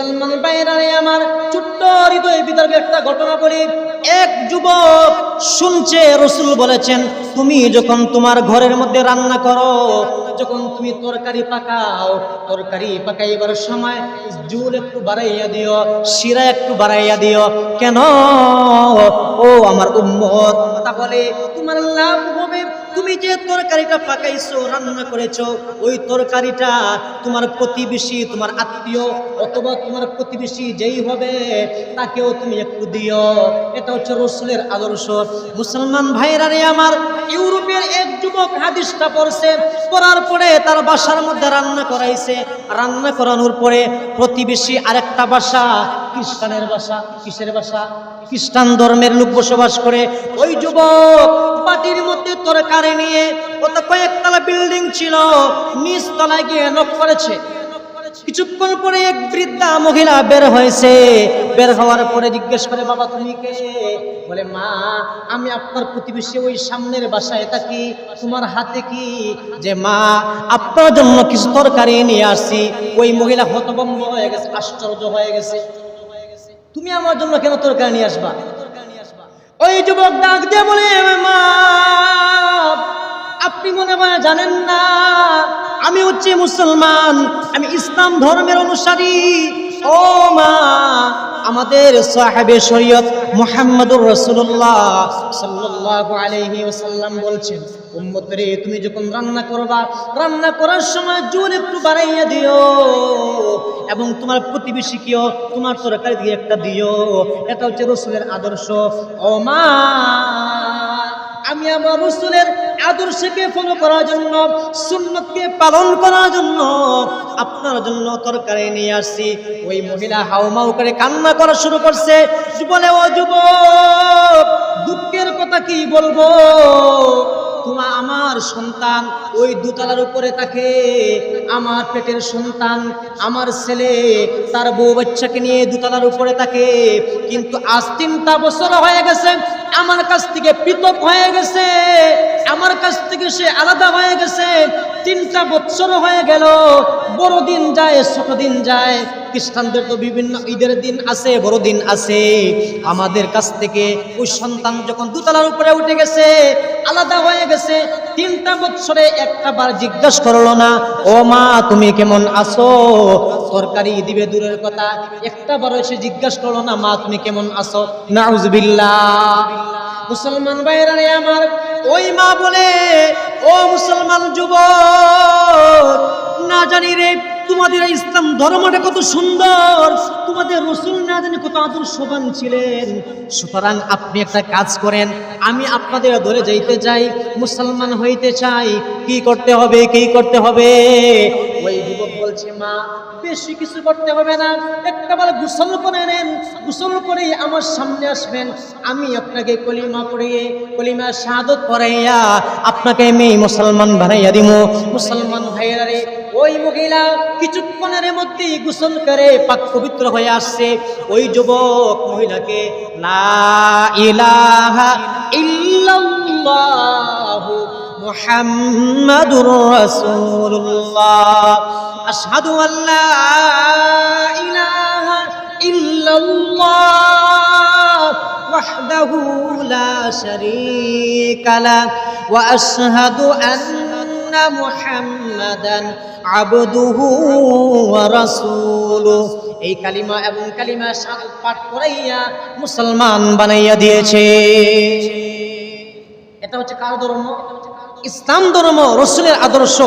মুসলমান বাইরারে আমার ছোট্ট হৃদয় বিতর্কে একটা ঘটনা বলি। এক যুবক শুনছে, রসুল বলেছেন, তুমি যখন তোমার ঘরের মধ্যে রান্না করো, যখন তুমি তরকারি পাকাও, তরকারি পাকাইবার সময় জুল একটু বাড়াইয়া দিও, শিরা একটু বাড়াইয়া দিও। কেন? ও আমার উম্মত। তাহলে তোমার লাভ তুমি যে তরকারিটা পাকাইছো, রান্না করেছ, ওই তরকারিটা তোমার প্রতিবেশী, তোমার আত্মীয় অথবা তোমার প্রতিবেশী যেই হবে, তাকেও তুমি একটু দিও। এটা হচ্ছে রসুলের আদর্শ। মুসলমান ভাইরা রে আমার, ইউরোপের এক যুবক হাদিসটা পড়ছে, পড়ার পরে তার বাসার মধ্যে রান্না করাইছে। রান্না করানোর পরে প্রতিবেশী আরেকটা বাসা খ্রিস্টানের বাসা কিসের বাসা খ্রিস্টান ধর্মের লোক বসবাস করে। ওই যুবক বাটির মধ্যে তরকারি নিয়ে কত কয়েকতলা বিল্ডিং ছিল নিচ তলায় গিয়ে নক করেছে। কিছুক্ষণ পরে এক বৃদ্ধা মহিলা বের হয়েছে। বের হওয়ার পরে জিজ্ঞেস করে, বাবা, তুমি কে? বলে, মা, আমি আপনার প্রতিবেশী ওই সামনের বাসায় থাকি। তোমার হাতে কি? যে, মা, আপনার জন্য কিছু তরকারি নিয়ে আসছি। ওই মহিলা হতভম্ব হয়ে গেছে, আশ্চর্য হয়ে গেছে। তুমি আমার জন্য কেন তরকারি নিয়ে আসবা? ওই যুবক ডাক দিয়ে বলে আপনি মনে হয় জানেন না, আমি হচ্ছে মুসলমান, আমি ইসলাম ধর্মের অনুসারী। ও মা, আমাদের সাহেবে শরীয়ত মুহাম্মদুর রাসূলুল্লাহ সাল্লাল্লাহু আলাইহি ওয়াসাল্লাম বলছেন উম্মতরে, তুমি যখন রান্না করবা, রান্না করার সময় জোর একটু বাড়াইয়া দিও। এবং তোমার প্রতিবেশীকেও তোমার তরকারি দিয়ে একটা দিও। এটা হচ্ছে রসুলের আদর্শ। ও মা, আমি আমার রসুলের আদর্শকে ফলো করার জন্য, সুন্নতকে পালন করার জন্য আপনার জন্য তরকারি নিয়ে আসছি। ওই মহিলা হাউমাউ করে কান্না করা শুরু করছে। বলে ও যুবক, দুঃখের কথা কি বলব? তোমা আমার সন্তান, ওই দুতলার উপরে থাকে আমার পেটের সন্তান, আমার ছেলে, তার বউ বাচ্চাকে নিয়ে দুতলার উপরে থাকে কিন্তু আজ তিনটা বছর হয়ে গেছে, আমার কাছ থেকে পৃথক হয়ে গেছে, আমার কাছ থেকে সে আলাদা হয়ে গেছে। তিনটা বছর হয়ে গেল বড় দিন যায় ছোট দিন যায়। খ্রিস্টানদের তো বিভিন্ন ঈদের দিন আছে বড় দিন আছে। আমাদের কাছ থেকে ওই সন্তান যখন দুতলার উপরে উঠে গেছে আলাদা হয়ে গেছে, তিনটা বছরে একটা বার জিজ্ঞাসা করল না, ও মা, তুমি কেমন আছো? সরকারি দিবে দূরের কথা, একটা বার এসে জিজ্ঞাসা করল না, মা, তুমি কেমন আছো? নাউজবিল্লাহ। মুসলমান ভাইরা আমার, ওই মা বলে, ও মুসলমান যুবক, না জানি রে, তোমাদের ইসলাম ধর্মটা কত সুন্দর তোমাদের রসুল না জানি কত আদর্শবান ছিলেন। সুতরাং আপনি একটা কাজ করেন, আমি আপনাদের ধরে যাইতে চাই, মুসলমান হইতে চাই। কি করতে হবে, কি করতে হবে? ওই যুবক বলছে, মা, বেশি কিছু করতে হবে না। একটা বার গোসল করে নেন। গোসল করে আমার সামনে আসবেন। আমি আপনাকে কলিমা পড়িয়ে, কলিমা শাহাদত পড়াইয়া আপনাকে আমি মুসলমান বানাইয়া দিব মুসলমান ভাইয়েরা ওই মহিলা কিছুক্ষণের মধ্যেই গোসল করে পাক পবিত্র হয়ে আসছে। ওই যুবক মহিলাকে না ইলাহা ইল্লাল্লাহু মুহাম্মাদুর রাসূলুল্লাহ। আশহাদু ইলাহা মুহাম্মাদান আবদুহু ওয়া এই কালিমা এবং কালিমা পাঠ করাইয়া মুসলমান বানাইয়া দিয়েছে। এটা হচ্ছে কার ধর্ম? ইসলাম ধর্ম, রসুলের আদর্শ।